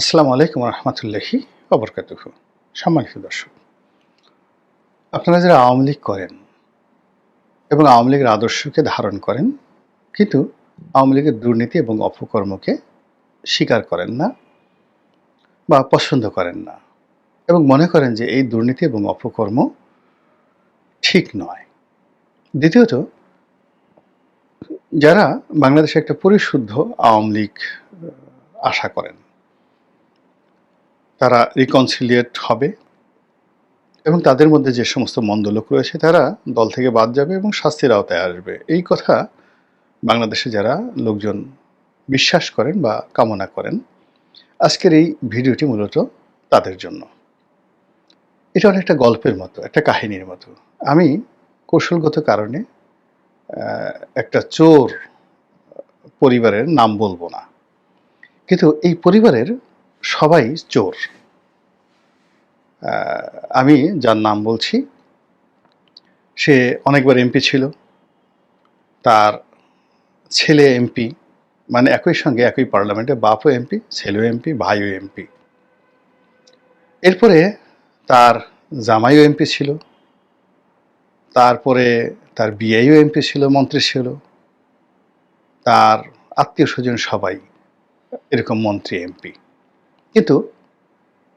আসসালামু আলাইকুম রহমতুল্লাহি অবরকাতুহ সম্মানিত দর্শক, আপনারা যারা আওয়ামী লীগ করেন এবং আওয়ামী লীগের আদর্শকে ধারণ করেন, কিন্তু আওয়ামী লীগের দুর্নীতি এবং অপকর্মকে স্বীকার করেন না বা পছন্দ করেন না এবং মনে করেন যে এই দুর্নীতি এবং অপকর্ম ঠিক নয়। দ্বিতীয়ত, যারা বাংলাদেশে একটা পরিশুদ্ধ আওয়ামী লীগ আশা করেন তারা রিকনসিলিয়েট হবে এবং তাদের মধ্যে যে সমস্ত মন্দ লোক রয়েছে, তারা দল থেকে বাদ যাবে এবং শাস্তির আওতায় আসবে এই কথা বাংলাদেশে যারা লোকজন বিশ্বাস করেন বা কামনা করেন, আজকের এই ভিডিওটি মূলত তাদের জন্য। এটা অনেকটা গল্পের মতো, একটা কাহিনীর মতো। আমি কৌশলগত কারণে একটা চোর পরিবারের নাম বলব না। কিন্তু এই পরিবারের সবাই চোর। আমি যার নাম বলছি, সে অনেকবার এমপি ছিল। তার ছেলে এমপি মানে একই সঙ্গে একই পার্লামেন্টে বাপও এমপি, ছেলেও এমপি, ভাইও এমপি। এরপরে তার জামাইও এমপি ছিল। তারপরে তার বিয়েও এমপি ছিল, মন্ত্রী ছিল। তার আত্মীয় স্বজন সবাই এরকম মন্ত্রী এমপি। কিন্তু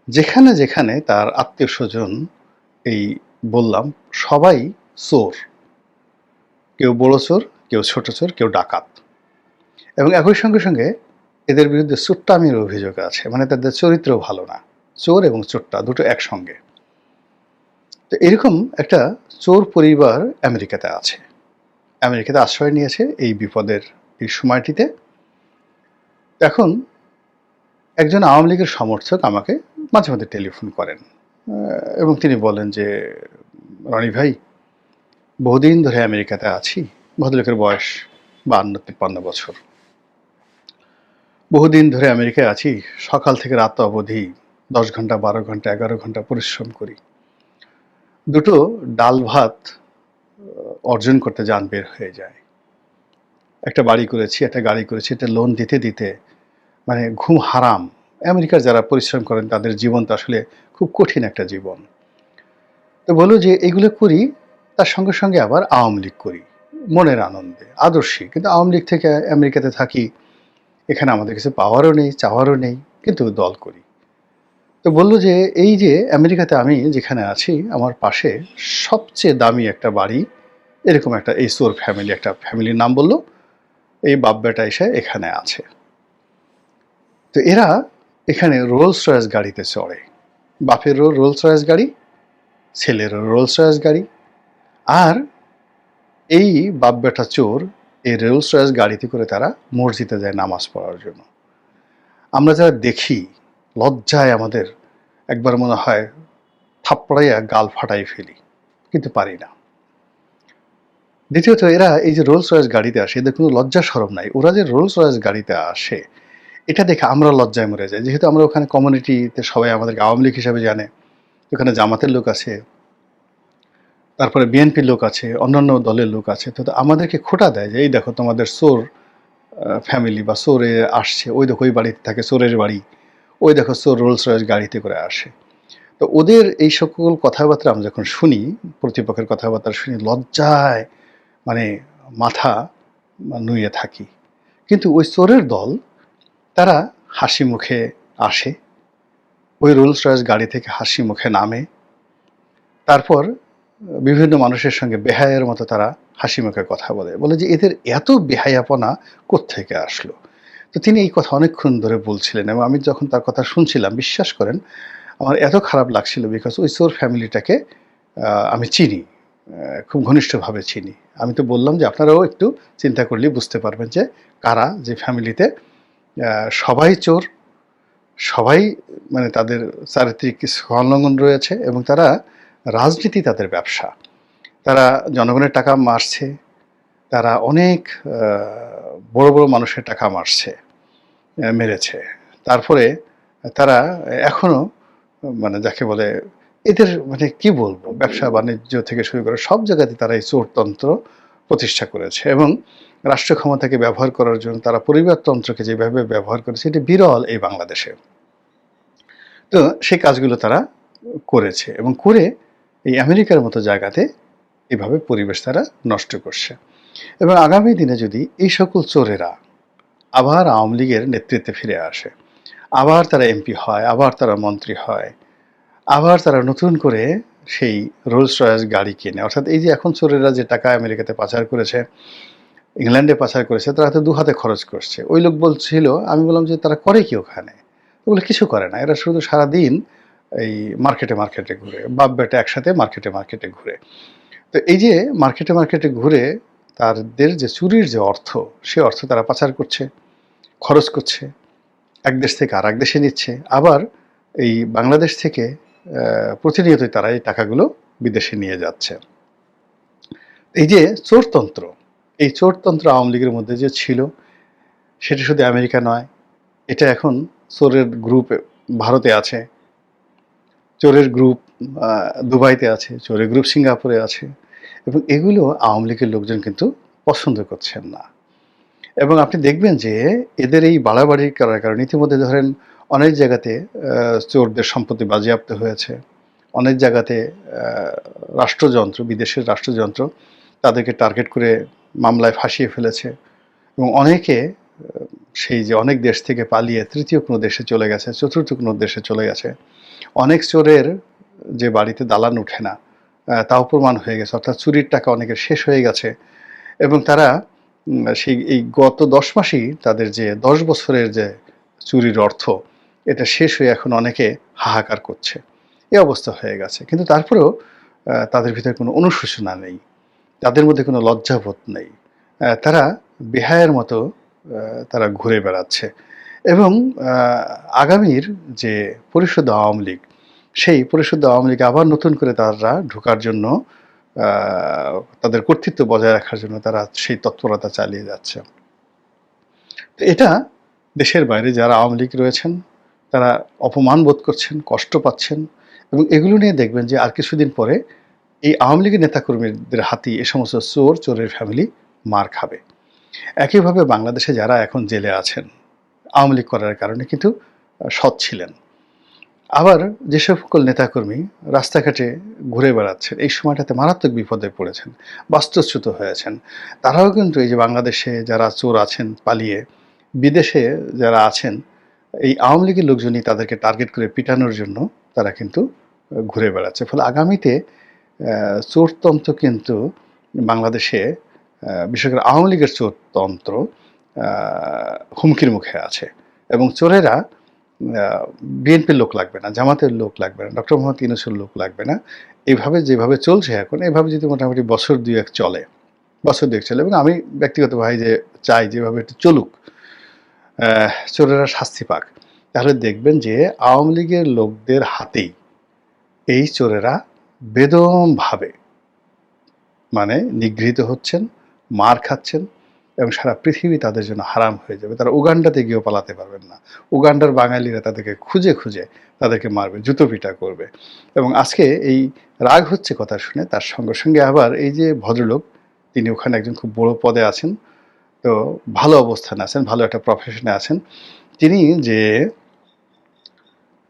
যেখানে যেখানে তার আত্মীয় স্বজন এই বললাম, সবাই চোর। কেউ বড় চোর, কেউ ছোট চোর, কেউ ডাকাত। এবং একই সঙ্গে সঙ্গে এদের বিরুদ্ধে চোট্টামির অভিযোগ আছে মানে তাদের চরিত্র ভালো না। চোর এবং চোট্টা দুটো একসঙ্গে। তো এরকম একটা চোর পরিবার আমেরিকাতে আছে। আমেরিকাতে আশ্রয় নিয়েছে এই বিপদের এই সময়টিতে। এখন একজন আওয়ামী লীগের সমর্থক আমাকে মাঝে মাঝে টেলিফোন করেন এবং তিনি বলেন যে, রনি ভাই, বহুদিন ধরে আমেরিকাতে আছি, ভদ্রলোকের বয়স বান্ন তিপ্পান্ন বছর। বহুদিন ধরে আমেরিকায় আছি, সকাল থেকে রাত অবধি দশ ঘণ্টা, বারো ঘণ্টা, এগারো ঘণ্টা পরিশ্রম করি। দুটো ডাল ভাত অর্জন করতে যান বের হয়ে যায়। একটা বাড়ি করেছি, একটা গাড়ি করেছি, একটা লোন দিতে দিতে মানে ঘুম হারাম। আমেরিকার যারা পরিশ্রম করেন, তাদের জীবন তো আসলে খুব কঠিন একটা জীবন। তো বলো যে, এগুলো করি, তার সঙ্গে সঙ্গে আবার আওয়ামী লীগ করি। মনের আনন্দে, আদর্শী। কিন্তু আওয়ামী লীগ থেকে আমেরিকাতে থাকি, এখানে আমাদের কিছু পাওয়ারও নেই, চাওয়ারও নেই, কিন্তু দল করি। তো বলল যে, এই যে, আমেরিকাতে আমি যেখানে আছি, আমার পাশে সবচেয়ে দামি একটা বাড়ি, এরকম একটা এই সোর ফ্যামিলি, একটা ফ্যামিলির নাম বলল, এই বাপ বেটা এসে এখানে আছে। তো এরা এখানে রোলস রয়েস গাড়িতে চড়ে। বাপেরও রোলস রয়েস গাড়ি, ছেলেরও রোলস রয়েস গাড়ি। আর এই বাপ বেটা চোর, এই রোলস রয়েস গাড়িতে করে তারা মসজিদে যায় নামাজ পড়ার জন্য। আমরা যারা দেখি, লজ্জায় আমাদের একবার মনে হয় থাপ্পড়াইয়া গাল ফাটাই ফেলি, কিন্তু পারি না। দ্বিতীয়ত এরা এই যে রোলস রয়েস গাড়িতে আসে, এদের কোনো লজ্জা সরম নাই। ওরা যে রোলস রয়েস গাড়িতে আসে এটা দেখে আমরা লজ্জায় মরে যাই। যেহেতু আমরা ওখানে কমিউনিটিতে সবাই আমাদেরকে আওয়ামী লীগ হিসাবে জানে, ওখানে জামাতের লোক আছে, তারপরে বিএনপির লোক আছে, অন্যান্য দলের লোক আছে, তো আমাদেরকে খোটা দেয় যে, এই দেখো তোমাদের সোর ফ্যামিলি বা সোরে আসছে, ওই দেখো ওই বাড়িতে থাকে, সোরের বাড়ি, ওই দেখো সোর রোলস রয়েস গাড়িতে করে আসে। তো ওদের এই সকল কথাবার্তা আমরা যখন শুনি, প্রতিপক্ষের কথাবার্তা শুনি, লজ্জায় মানে মাথা নুয়ে থাকি। কিন্তু ওই চোরের দল তারা হাসি মুখে আসে। ওই রোলস রয়েস গাড়ি থেকে হাসি মুখে নামে। তারপর বিভিন্ন মানুষের সঙ্গে বেহায়ের মতো তারা হাসি মুখে কথা বলে। বলে যে, এদের এত বেহায়াপনা কোত্থেকে আসলো? তো তিনি এই কথা অনেকক্ষণ ধরে বলছিলেন এবং আমি যখন তার কথা শুনছিলাম, বিশ্বাস করেন, আমার এত খারাপ লাগছিল বিকজ ওই সোর ফ্যামিলিটাকে আমি চিনি খুব ঘনিষ্ঠভাবে চিনি। আমি তো বললাম যে, আপনারাও একটু চিন্তা করলেই বুঝতে পারবেন যে, কারা যে ফ্যামিলিতে সবাই চোর, সবাই মানে তাদের চারিত্রিক সংলগ্ন রয়েছে এবং তারা রাজনীতি তাদের ব্যবসা। তারা জনগণের টাকা মারছে, তারা অনেক বড় বড় মানুষের টাকা মারছে মেরেছে। তারপরে তারা এখনও মানে যাকে বলে, এদের মানে কি বলব, ব্যবসা বাণিজ্য থেকে শুরু করে সব জায়গাতে তারা এই চোরতন্ত্র প্রতিষ্ঠা করেছে এবং রাষ্ট্র ক্ষমতাকে ব্যবহার করার জন্য তারা পরিবারতন্ত্রকে যেভাবে ব্যবহার করেছে এটি বিরল এই বাংলাদেশে। তো সেই কাজগুলো তারা করেছে এবং করে এই আমেরিকার মতো জায়গাতে এভাবে পরিবেশ তারা নষ্ট করছে। এবং আগামী দিনে যদি এই সকল চোরেরা আবার আওয়ামী লীগের নেতৃত্বে ফিরে আসে, আবার তারা এমপি হয়, আবার তারা মন্ত্রী হয়, আবার তারা নতুন করে সেই রোলস রয়েস গাড়ি কিনে। অর্থাৎ এই যে এখন চোরেরা যে টাকা আমেরিকাতে পাচার করেছে, ইংল্যান্ডে পাচার করেছে, তারা তো দু হাতে খরচ করছে। ওই লোক বলছিল, আমি বললাম যে, তারা করে কি ওখানে? ওগুলো কিছু করে না। এরা শুধু সারাদিন এই মার্কেটে মার্কেটে ঘুরে, বাপ বেটা একসাথে মার্কেটে মার্কেটে ঘুরে। তো এই যে মার্কেটে মার্কেটে ঘুরে তাদের যে চুরির যে অর্থ, সে অর্থ তারা পাচার করছে, খরচ করছে। এক দেশ থেকে আর এক দেশে নিচ্ছে। আবার এই বাংলাদেশ থেকে প্রতিনিয়তই তারা এই টাকাগুলো বিদেশে নিয়ে যাচ্ছে। এই যে চোরতন্ত্র, এই চোরতন্ত্র আওয়ামী লীগের মধ্যে যে ছিল, সেটা শুধু আমেরিকা নয়, এটা এখন চোরের গ্রুপ ভারতে আছে, চোরের গ্রুপ দুবাইতে আছে, চোরের গ্রুপ সিঙ্গাপুরে আছে, এবং এগুলো আওয়ামী লীগের লোকজন কিন্তু পছন্দ করছেন না। এবং আপনি দেখবেন যে এদের এই বাড়াবাড়ি করার কারণে ইতিমধ্যে ধরেন অনেক জায়গাতে চোরদের সম্পত্তি বাজেয়াপ্ত হয়েছে। অনেক জায়গাতে রাষ্ট্রযন্ত্র, বিদেশের রাষ্ট্রযন্ত্র তাদেরকে টার্গেট করে মামলায় ফাঁসিয়ে ফেলেছে। এবং অনেকে সেই যে অনেক দেশ থেকে পালিয়ে তৃতীয় কোনো দেশে চলে গেছে, চতুর্থ কোনো দেশে চলে গেছে, অনেক চোরের যে বাড়িতে দালান উঠে না তাও প্রমাণ হয়ে গেছে। অর্থাৎ চুরির টাকা অনেকের শেষ হয়ে গেছে। এবং তারা সেই, এই গত দশ মাসেই তাদের যে দশ বছরের যে চুরির অর্থ এটা শেষ হয়ে এখন অনেকে হাহাকার করছে। এ অবস্থা হয়ে গেছে। কিন্তু তারপরেও তাদের ভিতরে কোনো অনুশোচনা নেই। তাদের মধ্যে কোনো লজ্জাবোধ নেই। তারা বেহায়ের মতো তারা ঘুরে বেড়াচ্ছে। এবং আগামীর যে পরিশুদ্ধ আওয়ামী লীগ, সেই পরিশুদ্ধ আওয়ামী লীগ আবার নতুন করে তারা ঢোকার জন্য তাদের কর্তৃত্ব বজায় রাখার জন্য তারা সেই তৎপরতা চালিয়ে যাচ্ছে। তো এটা দেশের বাইরে যারা আওয়ামী লীগ রয়েছেন তারা অপমান বোধ করছেন, কষ্ট পাচ্ছেন এবং এগুলো নিয়ে দেখবেন যে আর কিছুদিন পরে এই আওয়ামী লীগের নেতাকর্মীদের হাতি এ সমস্ত চোর, চোরের ফ্যামিলি মার খাবে। একইভাবে বাংলাদেশে যারা এখন জেলে আছেন, আওয়ামী লীগ করার কারণে কিন্তু সৎ ছিলেন। আবার যে সকল নেতাকর্মী রাস্তাঘাটে ঘুরে বেড়াচ্ছেন, এই সময়টাতে মারাত্মক বিপদে পড়েছেন, বাস্তুচ্যুত হয়েছেন। তারাও কিন্তু এই যে বাংলাদেশে যারা চোর আছেন পালিয়ে, বিদেশে যারা আছেন এই আওয়ামী লীগের লোকজনই তাদেরকে টার্গেট করে পিটানোর জন্য তারা কিন্তু ঘুরে বেড়াচ্ছে। ফলে আগামীতে চোরতন্ত্র কিন্তু বাংলাদেশে বিশেষ করে আওয়ামী লীগের চোরতন্ত্র হুমকির মুখে আছে। এবং চোরেরা বিএনপির লোক লাগবে না, জামাতের লোক লাগবে না, ডক্টর মোহাম্মদ ইউনুসের লোক লাগবে না। এইভাবে যেভাবে চলছে এখন, এভাবে যদি মোটামুটি বছর দুয়েক চলে, বছর দুয়েক চলে, এবং আমি ব্যক্তিগতভাবে যে চাই যেভাবে একটু চলুক চোরেরা শাস্তি পাক। তাহলে দেখবেন যে আওয়ামী লীগের লোকদের হাতেই এই চোরেরা বেদমভাবে মানে নিগৃহীত হচ্ছেন, মার খাচ্ছেন এবং সারা পৃথিবী তাদের জন্য হারাম হয়ে যাবে। তারা উগান্ডাতে গিয়েও পালাতে পারবেন না। উগান্ডার বাঙালিরা তাদেরকে খুঁজে খুঁজে তাদেরকে মারবে, জুতো পিটা করবে। এবং আজকে এই রাগ হচ্ছে কথা শুনে, তার সঙ্গে সঙ্গে আবার এই যে ভদ্রলোক, তিনি ওখানে একজন খুব বড় পদে আছেন তো ভালো অবস্থানে আছেন, ভালো একটা প্রফেশনে আছেন। তিনি যে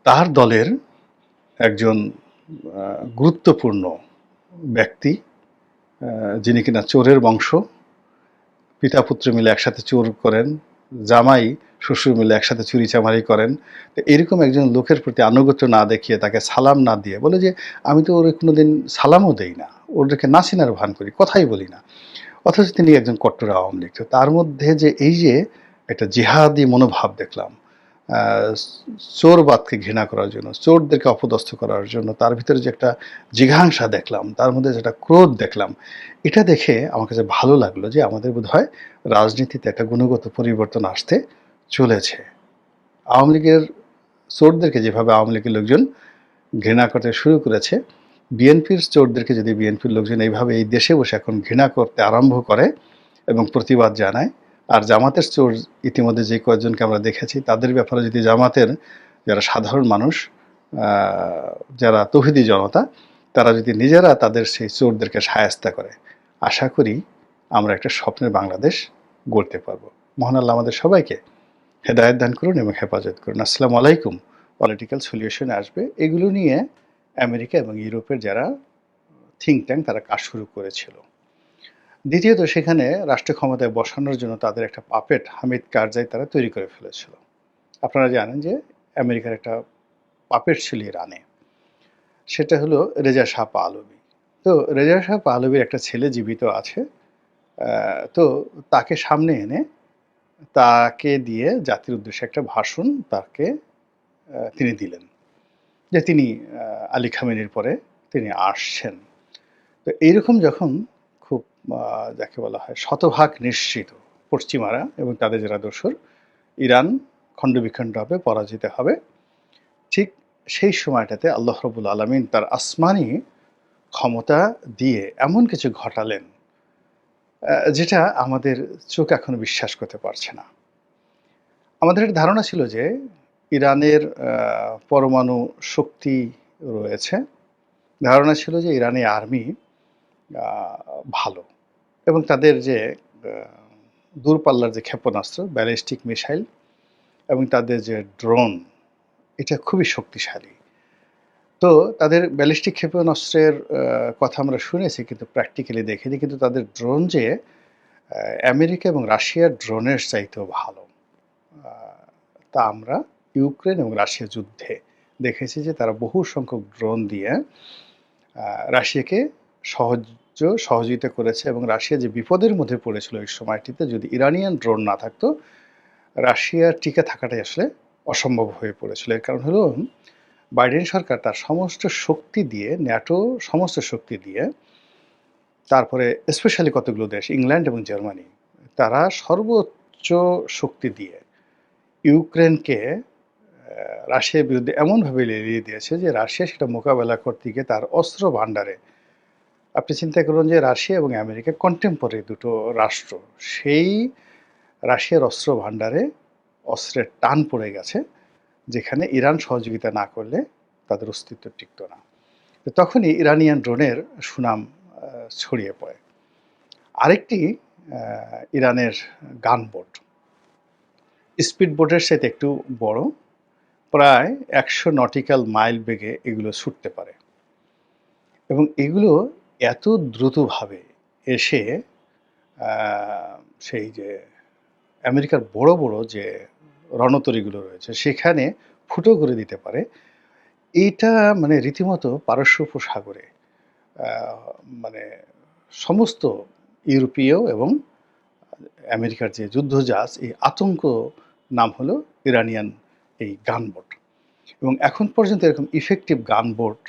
তার দলের একজন গুরুত্বপূর্ণ ব্যক্তি যিনি কিনা চোরের বংশ পিতা পুত্র মিলে একসাথে চোর করেন, জামাই, শ্বশুর মিলে একসাথে চুরি চামারি করেন, তো এরকম একজন লোকের প্রতি আনুগত্য না দেখিয়ে তাকে সালাম না দিয়ে বলে যে, আমি তো ওর কোনোদিন সালামও দেই না, ওদেরকে না চিনার ভান করি, কথাই বলি না। অথচ তিনি একজন কট্টর আওয়ামী লীগ। তার মধ্যে যে এই যে একটা জিহাদি মনোভাব দেখলাম চোরবাদকে ঘৃণা করার জন্য, চোরদেরকে অপদস্থ করার জন্য, তার ভিতরে যে একটা জিঘাংসা দেখলাম, তার মধ্যে যেটা ক্রোধ দেখলাম, এটা দেখে আমার কাছে ভালো লাগল যে আমাদের বোধ হয় রাজনীতিতে একটা গুণগত পরিবর্তন আসতে চলেছে। আওয়ামী লীগের চোরদেরকে যেভাবে আওয়ামী লীগের লোকজন ঘৃণা করতে শুরু করেছে বিএনপির চোরদেরকে যদি বিএনপির লোকজন এইভাবে এই দেশে বসে এখন ঘৃণা করতে আরম্ভ করে এবং প্রতিবাদ জানায়, আর জামাতের চোর ইতিমধ্যে যে কয়েকজনকে আমরা দেখেছি, তাদের ব্যাপারে যদি জামাতের যারা সাধারণ মানুষ যারা তহিদি জনতা, তারা যদি নিজেরা তাদের সেই চোরদেরকে সায়স্তা করে, আশা করি আমরা একটা স্বপ্নের বাংলাদেশ গড়তে পারব। মহান আল্লাহ আমাদের সবাইকে হেদায়ত দান করুন এবং হেফাজত করুন। আসসালামু আলাইকুম। পলিটিক্যাল সলিউশন আসবে। এগুলো নিয়ে আমেরিকা এবং ইউরোপের যারা থিঙ্ক ট্যাঙ্ক তারা কাজ শুরু করেছিল। দ্বিতীয়ত সেখানে রাষ্ট্র ক্ষমতায় বসানোর জন্য তাদের একটা পাপেট হামিদ কারজাই তারা তৈরি করে ফেলেছিল। আপনারা জানেন যে আমেরিকার একটা পাপেট ছিল ইরানে। সেটা হলো রেজা শাহ পাহলবি তো রেজা শাহ পাহলবির একটা ছেলে জীবিত আছে। তো তাকে সামনে এনে তাকে দিয়ে জাতির উদ্দেশ্যে একটা ভাষণ তাকে তিনি দিলেন। যে তিনি আলী খামেনির পরে তিনি আসছেন। তো এইরকম যখন খুব যাকে বলা হয় শতভাগ নিশ্চিত পশ্চিমারা এবং তাদের যারা দোসর ইরান খণ্ডবিখণ্ড হবে, পরাজিত হবে, ঠিক সেই সময়টাতে আল্লাহ রবুল আলমিন তার আসমানি ক্ষমতা দিয়ে এমন কিছু ঘটালেন যেটা আমাদের চোখ এখনও বিশ্বাস করতে পারছে না। আমাদের ধারণা ছিল যে ইরানের পরমাণু শক্তি রয়েছে। ধারণা ছিল যে ইরানি আর্মি ভালো এবং তাদের যে দূরপাল্লার যে ক্ষেপণাস্ত্র, ব্যালিস্টিক মিসাইল এবং তাদের যে ড্রোন, এটা খুবই শক্তিশালী। তো তাদের ব্যালিস্টিক ক্ষেপণাস্ত্রের কথা আমরা শুনেছি কিন্তু প্র্যাকটিক্যালি দেখিনি, কিন্তু তাদের ড্রোন যে আমেরিকা এবং রাশিয়ার ড্রোনের চাইতেও ভালো। তা আমরা ইউক্রেন এবং রাশিয়া যুদ্ধে দেখেছি যে তারা বহু সংখ্যক ড্রোন দিয়ে রাশিয়াকে সহজ, সহযোগিতা করেছে এবং রাশিয়া যে বিপদের মধ্যে পড়েছিল এই সময়টিতে যদি ইরানিয়ান ড্রোন না থাকতো রাশিয়ার টিকে থাকাটাই আসলে অসম্ভব হয়ে পড়েছিল। এর কারণ হলো, বাইডেন সরকার তার সমস্ত শক্তি দিয়ে, ন্যাটো সমস্ত শক্তি দিয়ে, তারপরে স্পেশালি কতগুলো দেশ, ইংল্যান্ড এবং জার্মানি, তারা সর্বোচ্চ শক্তি দিয়ে ইউক্রেনকে রাশিয়ার বিরুদ্ধে এমনভাবে লেলিয়ে দিয়েছে যে রাশিয়া সেটা মোকাবেলা করতে গিয়ে তার অস্ত্র ভাণ্ডারে। আপনি চিন্তা করুন যে রাশিয়া এবং আমেরিকা কন্টেম্পোরারি দুটো রাষ্ট্র, সেই রাশিয়ার অস্ত্র ভাণ্ডারে অস্ত্রের টান পড়ে গেছে, যেখানে ইরান সহযোগিতা না করলে তাদের অস্তিত্ব টিকত না। তো তখনই ইরানিয়ান ড্রোনের সুনাম ছড়িয়ে পড়ে। আরেকটি ইরানের গান বোট স্পিড বোটের সাথে একটু বড় প্রায় একশো নটিক্যাল মাইল বেগে এগুলো ছুটতে পারে। এবং এগুলো এত দ্রুতভাবে এসে সেই যে আমেরিকার বড় বড় যে রণতরীগুলো রয়েছে, সেখানে ফুটো করে দিতে পারে। এইটা মানে রীতিমতো পারস্য উপসাগরে মানে সমস্ত ইউরোপীয় এবং আমেরিকার যে যুদ্ধজাহাজ, এই আতঙ্ক নাম হলো ইরানিয়ান এই গানবোট এবং এখন পর্যন্ত এরকম ইফেক্টিভ গানবোট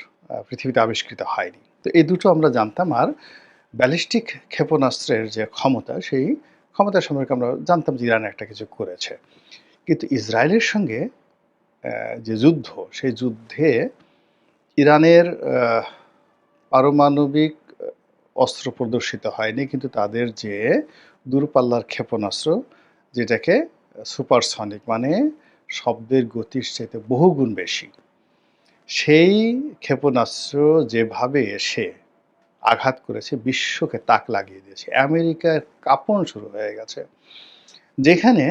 পৃথিবীতে আবিষ্কৃত হয়নি। তো এই দুটো আমরা জানতাম আর ব্যালিস্টিক ক্ষেপণাস্ত্রের যে ক্ষমতা, সেই ক্ষমতা সম্পর্কে আমরা জানতাম যে ইরান একটা কিছু করেছে। কিন্তু ইসরায়েলের সঙ্গে যে যুদ্ধ, সেই যুদ্ধে ইরানের পারমাণবিক অস্ত্র প্রদর্শিত হয়নি। কিন্তু তাদের যে দূরপাল্লার ক্ষেপণাস্ত্র, যেটাকে সুপারসনিক মানে শব্দের গতির চাইতে বহুগুণ বেশি। সেই ক্ষেপণাস্ত্র যেভাবে এসে আঘাত করেছে, বিশ্বকে তাক লাগিয়ে দিয়েছে। আমেরিকার কাঁপন শুরু হয়ে গেছে, যেখানে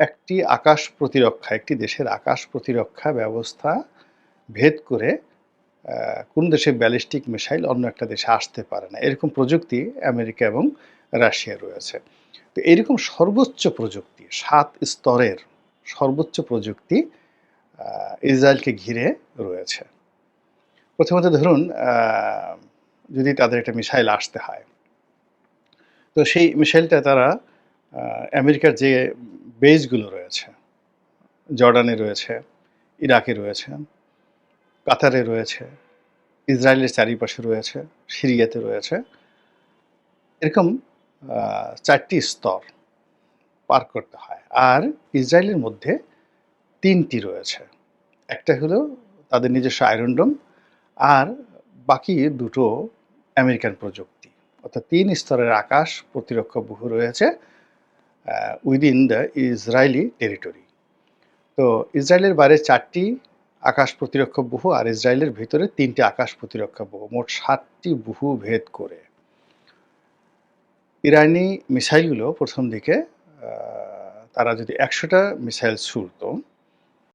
একটি আকাশ প্রতিরক্ষা, একটি দেশের আকাশ প্রতিরক্ষা ব্যবস্থা ভেদ করে কোন দেশে ব্যালিস্টিক মিসাইল অন্য একটা দেশে আসতে পারে না। এরকম প্রযুক্তি আমেরিকা এবং রাশিয়া রয়েছে। তো এরকম সর্বোচ্চ প্রযুক্তি, সাত স্তরের সর্বোচ্চ প্রযুক্তি ইসরায়েলকে ঘিরে রয়েছে। প্রথমত ধরুন যদি তাদের একটা মিসাইল আসতে হয়, তো সেই মিসাইলটা তারা আমেরিকার যে বেসগুলো রয়েছে, জর্ডানে রয়েছে, ইরাকে রয়েছে, কাতারে রয়েছে, ইসরায়েলের চারিপাশে রয়েছে, সিরিয়াতে রয়েছে, এরকম চারটি স্তর পার করতে হয়। আর ইসরায়েলের মধ্যে তিনটি রয়েছে। একটা হলো তাদের নিজস্ব আয়রনডোম আর বাকি দুটো আমেরিকান প্রযুক্তি। অর্থাৎ তিন স্তরের আকাশ প্রতিরক্ষা বহু রয়েছে উইদিন দ্য ইসরায়েলি টেরিটরি তো ইসরায়েলের বাইরে চারটি আকাশ প্রতিরক্ষা বহু, আর ইসরায়েলের ভিতরে তিনটি আকাশ প্রতিরক্ষা বহু। মোট সাতটি বহু ভেদ করে ইরানি মিসাইলগুলো প্রথম দিকে তারা যদি একশোটা মিসাইল ছুড়তো